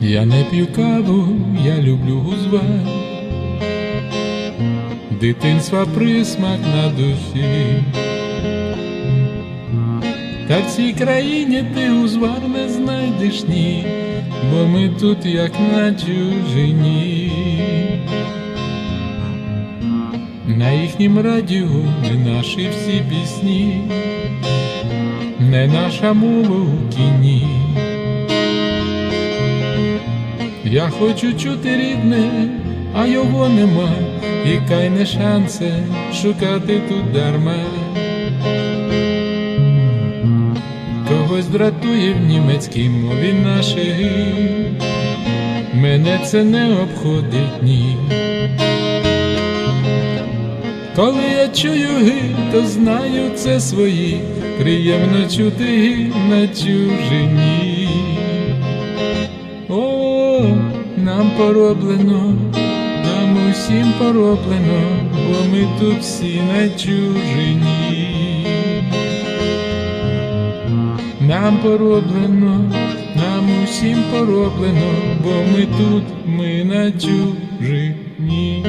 Я не п'ю каву, я люблю гузвар. Дитинства присмак на душі. Та в цій країні ти узвар не знайдеш ні, бо ми тут як на чужині. На їхнім радіо не наші всі пісні, не наша мова у кіні. Я хочу чути рідне, а його нема, і кай не шансе шукати тут дарма. Когось дратує в німецькій мові нашій, мене це не обходить ні. Коли я чую гимн, то знаю це свої, приємно чути гімн на чужині. Нам пороблено, нам усім пороблено, бо ми тут всі на чужині. Нам пороблено, нам усім пороблено, бо ми тут, ми на чужині.